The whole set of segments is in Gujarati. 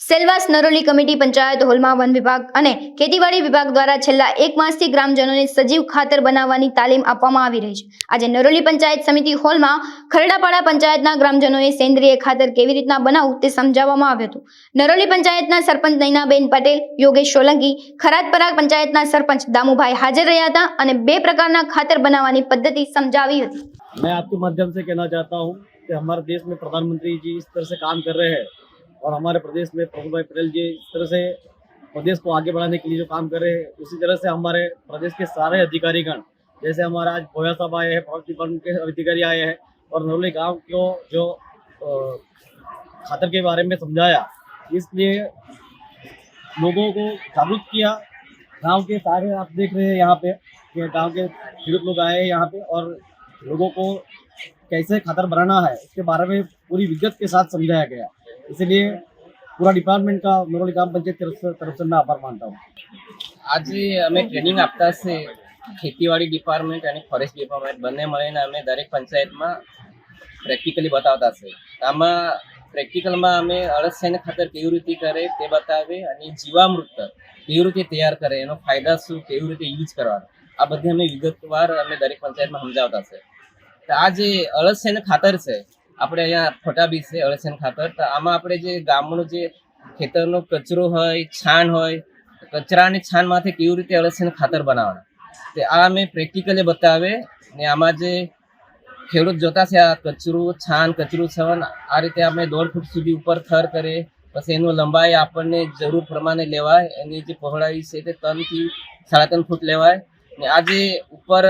સેલવાસ નરોલી કમિટી પંચાયત હોલમાં વન વિભાગ અને ખેતીવાડી વિભાગ દ્વારા છેલ્લા એક માસથી ગ્રામજનોને સજીવ ખાતર બનાવવાની તાલીમ આપવામાં આવી રહી છે આજે નરોલી પંચાયત સમિતિ હોલમાં ખરડાપાડા પંચાયતના ગ્રામજનોએ સેન્દ્રિય ખાતર કેવી રીતના બનાવવું તે સમજાવવામાં આવ્યું હતું નરોલી પંચાયતના સરપંચ નૈનાબેન પટેલ યોગેશ સોલંકી ખરાતપરા પંચાયતના સરપંચ દામુભાઈ હાજર રહ્યા હતા અને બે પ્રકારના ખાતર બનાવવાની પદ્ધતિ સમજાવી હતી मैं आपके माध्यम से कहना चाहता हूँ कि हमारे देश में प्रधानमंत्री जी इस तरह से काम कर रहे हैं और हमारे प्रदेश में प्रभु भाई पटेल जी इस तरह से प्रदेश को आगे बढ़ाने के लिए जो काम कर रहे हैं, उसी तरह से हमारे प्रदेश के सारे अधिकारीगण, जैसे हमारा आज भोया साहब आए हैं फॉरेस्ट डिपार्टमेंट के अधिकारी आए हैं और नरोली गाँव को जो खातर के बारे में समझाया, इसलिए लोगों को जागरूक किया। गाँव के सारे आप देख रहे हैं यहाँ पे, कि गाँव के खेडूत लोग आए हैं यहाँ पे और लोगों को कैसे खातर बनाना है, इसके बारे में पूरी विगत के साथ समझाया गया। इसलिए पूरा डिपार्टमेंट का नरोली ग्राम पंचायत तरफ से तरफ से मैं आभार मानता हूँ આજે અમે ટ્રેનિંગ આપતા છે ખેતીવાડી ડિપાર્ટમેન્ટ અને ફોરેસ્ટ ડિપાર્ટમેન્ટ બંને મળીને અમે દરેક પંચાયતમાં પ્રેક્ટિકલી બતાવતા છે આમાં પ્રેક્ટિકલમાં અમે અળસિયાને ખાતર કેવી રીતે કરે તે બતાવે અને જીવામૃત કેવી રીતે તૈયાર કરે એનો ફાયદા શું કેવી રીતે યુઝ કરવાનો આ બધી અમે વિગતવાર અમે દરેક પંચાયતમાં સમજાવતા છે તો આ જે અળસિયાનું ખાતર છે આપણે અહીંયા ફોટા બી છે અળસિયાનું ખાતર. તો આમાં આપણે જે ગામનું જે ખેતરનો કચરો હોય, છાણ હોય, કચરાની છાણમાંથી કેવી રીતે અળસિયાનું ખાતર બનાવવાના? તે આ અમે પ્રેક્ટિકલી બતાવે ને આમાં જે ખેડૂત જોતા છે આ કચરું, છાણ, કચરું છવન આ રીતે અમે દોઢ ફૂટ સુધી ઉપર થર કરે, પછી એનું લંબાઈ આપણને જરૂર પ્રમાણે લેવાય, એની જે પહોળાઈ છે તે ત્રણથી સાડા ત્રણ ફૂટ લેવાય. ને આ જે ઉપર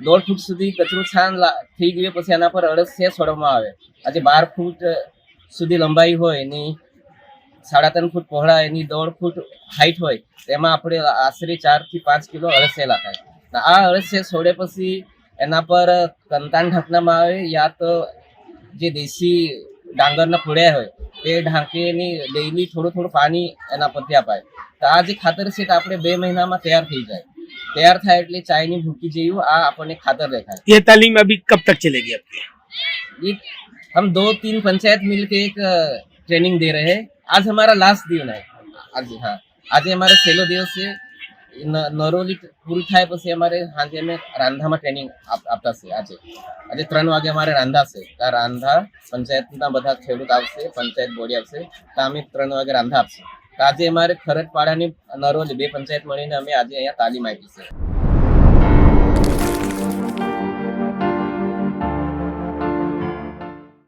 દોઢ ફૂટ સુધી કચરું છાન થઈ ગયું પછી એના પર અળસિયા છોડવામાં આવે. આજે બાર ફૂટ સુધી લંબાઈ હોય, એની સાડા ત્રણ ફૂટ પહોળા, એની દોઢ ફૂટ હાઈટ હોય તેમાં આપણે આશરે ચારથી પાંચ કિલો અળસિયા લખાય. આ અળસિયા છોડે પછી એના પર કંતાન ઢાંકવામાં આવે યા તો જે દેશી ડાંગરના ફોડ્યા હોય, તે ઢાંકીની ડેઈલી થોડું થોડું પાણી એના પરથી અપાય. તો આ જે ખાતર છે તે આપણે બે મહિનામાં તૈયાર થઈ જાય. તૈયાર થાય એટલે ચાયની ભૂકી જેવું આ આપણને ખાતર દેખાય ये तालीम अभी कब तक चलेगी आपकी ये हम दो तीन पंचायत मिलके एक ट्रेनिंग दे रहे हैं आज हमारा लास्ट दिन है आज हाँ આજે અમારે છેલ્લો દિવસ છે ન- નરોલી પૂરી થાય પછી અમારે સાંજે અમે રાંધામાં ટ્રેનિંગ આપતા છે આજે આજે ત્રણ વાગે અમારે રાંધા છે તો આ રાંધા પંચાયતના બધા ખેડૂત આવશે પંચાયત બોડી આવશે તો અમે ત્રણ વાગે રાંધા આપશે તો આજે અમારે ખરડપાડાની નરોજ બે પંચાયત મળીને અમે આજે અહીંયા તાલીમ આપી છે.